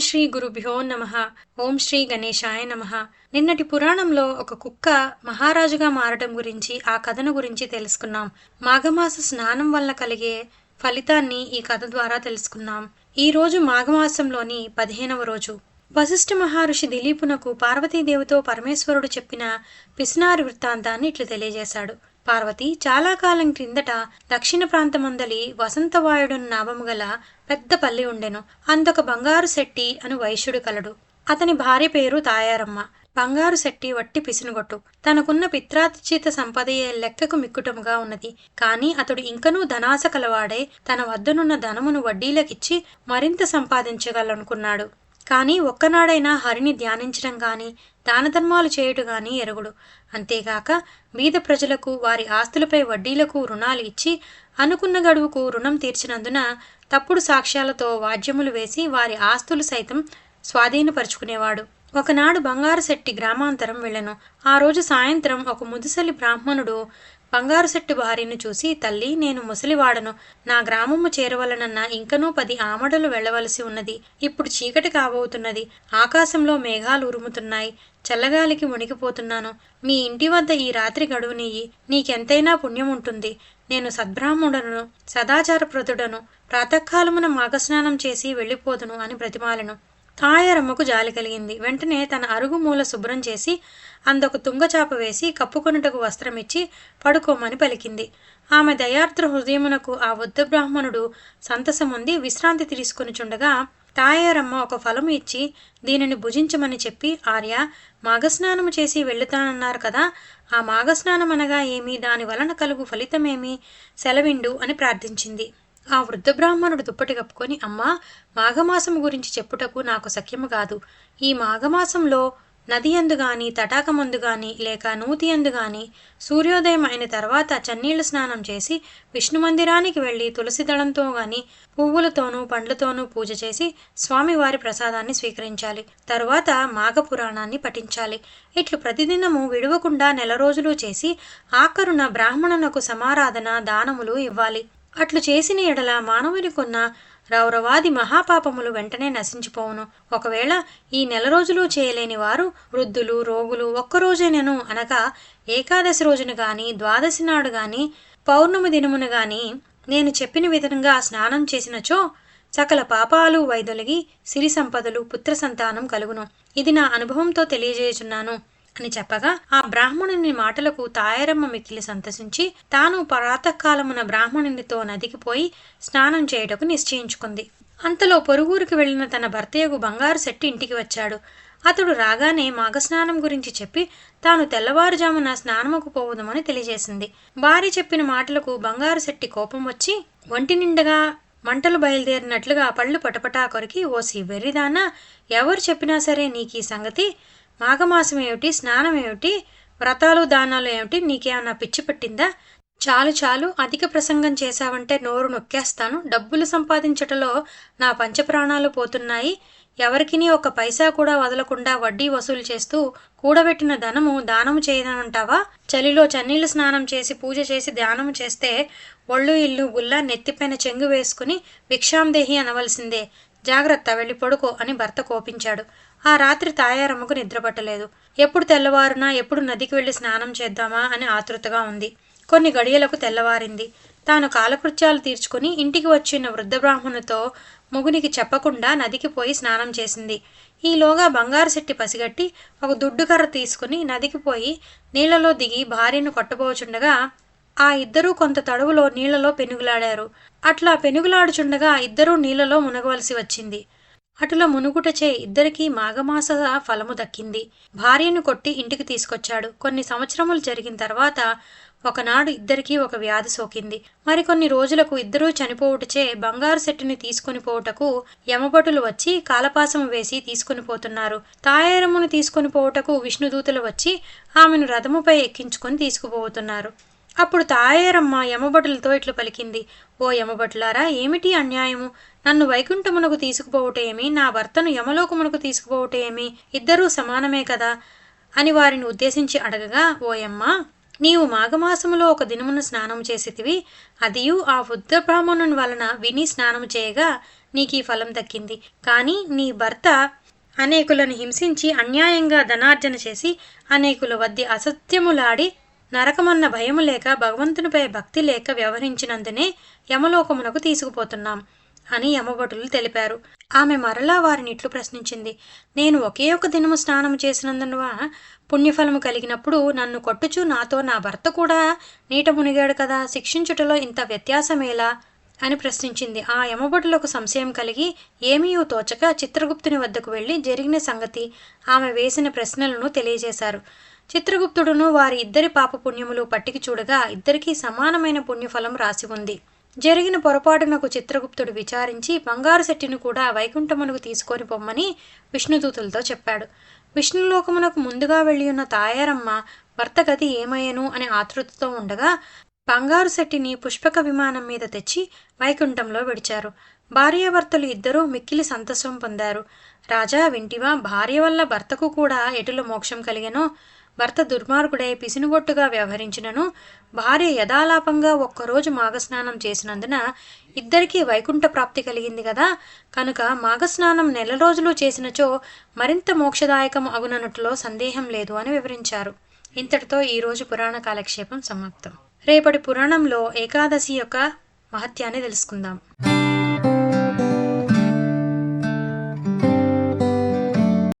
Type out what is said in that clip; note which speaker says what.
Speaker 1: శ్రీ గురుభ్యో నమ. ఓం శ్రీ గణేశాయ నమ. నిన్నటి పురాణంలో ఒక కుక్క మహారాజుగా మారటం గురించి ఆ కథను గురించి తెలుసుకున్నాం. మాఘమాస స్నానం వల్ల కలిగే ఫలితాన్ని ఈ కథ ద్వారా తెలుసుకున్నాం. ఈ రోజు మాఘమాసంలోని పదిహేనవ రోజు. వశిష్ఠ మహర్షి దిలీపునకు పార్వతీదేవితో పరమేశ్వరుడు చెప్పిన పిసినారి వృత్తాంతాన్ని ఇట్లు తెలియజేశాడు. పార్వతి చాలా కాలం క్రిందట దక్షిణ ప్రాంతమందలి వసంతవాయుడున్న నామము గల పెద్ద పల్లి ఉండెను. అందొక బంగారు శెట్టి అను వైశ్యుడు కలడు. అతని భార్య పేరు తాయారమ్మ. బంగారు శెట్టి వట్టి పిసినుగొట్టు. తనకున్న పిత్రాతిచిత సంపదయే లెక్కకు మిక్కుటముగా ఉన్నది. కాని అతడు ఇంకనూ ధనాశ కలవాడే తన వద్దనున్న ధనమును వడ్డీలకిచ్చి మరింత సంపాదించగలనుకున్నాడు. కానీ ఒక్కనాడైనా హరిని ధ్యానించడం గాని దానధర్మాలు చేయుట గాని ఎరుగుడు. అంతేగాక బీద ప్రజలకు వారి ఆస్తులపై వడ్డీలకు రుణాలు ఇచ్చి అనుకున్న గడువుకు రుణం తీర్చినందున తప్పుడు సాక్ష్యాలతో వాద్యములు వేసి వారి ఆస్తులు సైతం స్వాధీనపరుచుకునేవాడు. ఒకనాడు బంగారుశెట్టి గ్రామాంతరం వెళ్ళెను. ఆ రోజు సాయంత్రం ఒక ముదుసలి బ్రాహ్మణుడు బంగారు శెట్టి భార్యను చూసి తల్లి నేను ముసలివాడను. నా గ్రామము చేరవలనన్న ఇంకనూ పది ఆమడలు వెళ్ళవలసి ఉన్నది. ఇప్పుడు చీకటి కాబోతున్నది. ఆకాశంలో మేఘాలు ఉరుముతున్నాయి. చల్లగాలికి మునిగిపోతున్నాను. మీ ఇంటి వద్ద ఈ రాత్రి గడువునియ్యి నీకెంతైనా పుణ్యం ఉంటుంది నేను సద్బ్రాహ్మణుడను సదాచారప్రతుడను ప్రాతకాలమున మాఘస్నానం చేసి వెళ్ళిపోదును అని బ్రతిమాలను తాయారమ్మకు జాలి కలిగింది. వెంటనే తన అరుగు మూల శుభ్రం చేసి అందొక తుంగచాప వేసి కప్పుకొనుటకు వస్త్రమిచ్చి పడుకోమని పలికింది. ఆమె దయార్ద్ర హృదయమునకు ఆ వృద్ధ బ్రాహ్మణుడు సంతసముంది. విశ్రాంతి తీసుకునిచుండగా తాయారమ్మ ఒక ఫలము ఇచ్చి దీనిని భుజించమని చెప్పి ఆర్య మాఘస్నానము చేసి వెళుతానన్నారు కదా ఆ మాఘస్నానం అనగా ఏమి? దాని వలన కలుగు ఫలితమేమి? సెలవిండు అని ప్రార్థించింది. ఆ వృద్ధ బ్రాహ్మణుడు దుప్పటి కప్పుకొని అమ్మా మాఘమాసం గురించి చెప్పుటకు నాకు సఖ్యము కాదు. ఈ మాఘమాసంలో నది ఎందు గాని తటాకమందు గాని లేక నూతి ఎందు గాని సూర్యోదయం అయిన తర్వాత చన్నీళ్ళు స్నానం చేసి విష్ణు మందిరానికి వెళ్ళి తులసి దళంతో గాని పువ్వులతోనూ పండ్లతోనూ పూజ చేసి స్వామివారి ప్రసాదాన్ని స్వీకరించాలి. తరువాత మాఘ పురాణాన్ని పఠించాలి. ఇట్లు ప్రతిదినము విడవకుండా నెల రోజులు చేసి ఆఖరున బ్రాహ్మణునకు సమారాధన దానములు ఇవ్వాలి. అట్లు చేసిన ఎడల మానవునికున్న రౌరవాది మహాపాపములు వెంటనే నశించిపోవును. ఒకవేళ ఈ నెల రోజులు చేయలేని వారు వృద్ధులు రోగులు ఒక్కరోజేనను అనగా ఏకాదశి రోజున గాని ద్వాదశి నాడు గాని పౌర్ణమి దినమున గాని నేను చెప్పిన విధంగా స్నానం చేసినచో సకల పాపాలు వైదొలిగి సిరి సంపదలు పుత్ర సంతానం కలుగును. ఇది నా అనుభవంతో తెలియజేయుచున్నాను. అని చెప్పగా ఆ బ్రాహ్మణుని మాటలకు తాయారమ్మ మిక్కిలి సంతసించి తాను ప్రాతకాలమున బ్రాహ్మణునితో నదికి పోయి స్నానం చేయుటకు నిశ్చయించుకుంది. అంతలో పొరుగురికి వెళ్ళిన తన భర్తయ్యకు బంగారు శెట్టి ఇంటికి వచ్చాడు. అతడు రాగానే మాఘస్నానం గురించి చెప్పి తాను తెల్లవారుజామున స్నానముకు పోవుదమని తెలియజేసింది. భార్య చెప్పిన మాటలకు బంగారు శెట్టి కోపం వచ్చి ఒంటి నిండగా మంటలు బయలుదేరినట్లుగా పళ్ళు పటపటా కొరికి ఓసి వెర్రిదానా ఎవరు చెప్పినా సరే నీకీ సంగతి మాఘమాసం ఏమిటి? స్నానం ఏమిటి? వ్రతాలు దానాలు ఏమిటి? నీకేమన్నా పిచ్చి పట్టిందా? చాలు చాలు అధిక ప్రసంగం చేశావంటే నోరు నొక్కేస్తాను. డబ్బులు సంపాదించటలో నా పంచప్రాణాలు పోతున్నాయి. ఎవరికిని ఒక పైసా కూడా వదలకుండా వడ్డీ వసూలు చేస్తూ కూడబెట్టిన ధనము దానము చేయదనంటావా చలిలో చన్నీళ్ళు స్నానం చేసి పూజ చేసి ధ్యానం చేస్తే ఒళ్ళు ఇల్లు గుల్ల నెత్తిపైన చెంగు వేసుకుని భిక్షాందేహి అనవలసిందే. జాగ్రత్త వెళ్ళి పడుకో అని భర్త కోపించాడు. ఆ రాత్రి తాయారమ్మకు నిద్రపట్టలేదు. ఎప్పుడు తెల్లవారునా ఎప్పుడు నదికి వెళ్ళి స్నానం చేద్దామా అని ఆతృతగా ఉంది. కొన్ని గడియలకు తెల్లవారింది. తాను కాలకృత్యాలు తీర్చుకుని ఇంటికి వచ్చిన వృద్ధ బ్రాహ్మణుతో మొగునికి చెప్పకుండా నదికి పోయి స్నానం చేసింది. ఈలోగా బంగారు శెట్టి పసిగట్టి ఒక దుడ్డుకర్ర తీసుకుని నదికి పోయి నీళ్ళలో దిగి భార్యను కొట్టబోచుండగా ఆ ఇద్దరూ కొంత తడవులో నీళ్ళలో పెనుగులాడారు. అట్లా పెనుగులాడుచుండగా ఇద్దరూ నీళ్ళలో మునగవలసి వచ్చింది. అటుల మునుగుటచే ఇద్దరికీ మాఘమాస ఫలము దక్కింది. భార్యను కొట్టి ఇంటికి తీసుకొచ్చాడు. కొన్ని సంవత్సరములు జరిగిన తర్వాత ఒకనాడు ఇద్దరికీ ఒక వ్యాధి సోకింది. మరికొన్ని రోజులకు ఇద్దరూ చనిపోవుటచే బంగారు సెట్టుని తీసుకుని పోవుటకు యమభటులు వచ్చి కాలపాసము వేసి తీసుకుని పోతున్నారు. తాయారమును తీసుకుని పోవుటకు విష్ణుదూతలు వచ్చి ఆమెను రథముపై ఎక్కించుకొని తీసుకుపోతున్నారు. అప్పుడు తాయారమ్మ యమభటులతో ఇట్లు పలికింది. ఓ యమభట్లారా ఏమిటి అన్యాయము? నన్ను వైకుంఠమునకు తీసుకుపోవటేమి నా భర్తను యమలోకమునకు తీసుకుపోవటేమి ఇద్దరూ సమానమే కదా? అని వారిని ఉద్దేశించి అడగగా ఓయమ్మా నీవు మాఘమాసములో ఒక దినమున స్నానం చేసితివి అదియు ఆ వృద్ధ బ్రాహ్మణుని వలన విని స్నానం చేయగా నీకు ఈ ఫలం దక్కింది. కానీ నీ భర్త అనేకులను హింసించి అన్యాయంగా ధనార్జన చేసి అనేకుల వద్ద అసత్యములాడి నరకమన్న భయము లేక భగవంతునిపై భక్తి లేక వ్యవహరించినందునే యమలోకమునకు తీసుకుపోతున్నాం అని యమభటులు తెలిపారు. ఆమె మరలా వారిని ఇట్లు ప్రశ్నించింది. నేను ఒకే ఒక దినము స్నానం చేసినందున పుణ్యఫలము కలిగినప్పుడు నన్ను కొట్టుచు నాతో నా భర్త కూడా నీట మునిగాడు కదా శిక్షించుటలో ఇంత వ్యత్యాసమేలా? అని ప్రశ్నించింది. ఆ యమభటులకు సంశయం కలిగి ఏమీయూ తోచక చిత్రగుప్తుని వద్దకు వెళ్ళి జరిగిన సంగతి ఆమె వేసిన ప్రశ్నలను తెలియజేశారు. చిత్రగుప్తుడును వారి ఇద్దరి పాప పుణ్యములు పట్టికి చూడగా ఇద్దరికీ సమానమైన పుణ్యఫలం రాసి ఉంది. జరిగిన పొరపాటునకు చిత్రగుప్తుడు విచారించి బంగారు శెట్టిని కూడా వైకుంఠమునకు తీసుకొని పొమ్మని విష్ణుదూతులతో చెప్పాడు. విష్ణులోకమునకు ముందుగా వెళ్ళి ఉన్న తాయారమ్మ భర్త గది ఏమయ్యను అనే ఆతృతతో ఉండగా బంగారు శెట్టిని పుష్పక విమానం మీద తెచ్చి వైకుంఠంలో విడిచారు. భార్యాభర్తలు ఇద్దరూ మిక్కిలి సంతసం పొందారు. రాజా వింటివా భార్య వల్ల భర్తకు కూడా ఎటుల మోక్షం కలిగెనో? భర్త దుర్మార్గుడై పిసినుగొట్టుగా వ్యవహరించినను భార్య యథాలాపంగా ఒక్కరోజు మాఘస్నానం చేసినందున ఇద్దరికీ వైకుంఠ ప్రాప్తి కలిగింది కదా కనుక మాఘస్నానం నెల రోజులు చేసినచో మరింత మోక్షదాయకం అగునన్నట్లో సందేహం లేదు అని వివరించారు. ఇంతటితో ఈరోజు పురాణ కాలక్షేపం సమాప్తం. రేపటి పురాణంలో ఏకాదశి యొక్క మహత్యాన్ని తెలుసుకుందాం.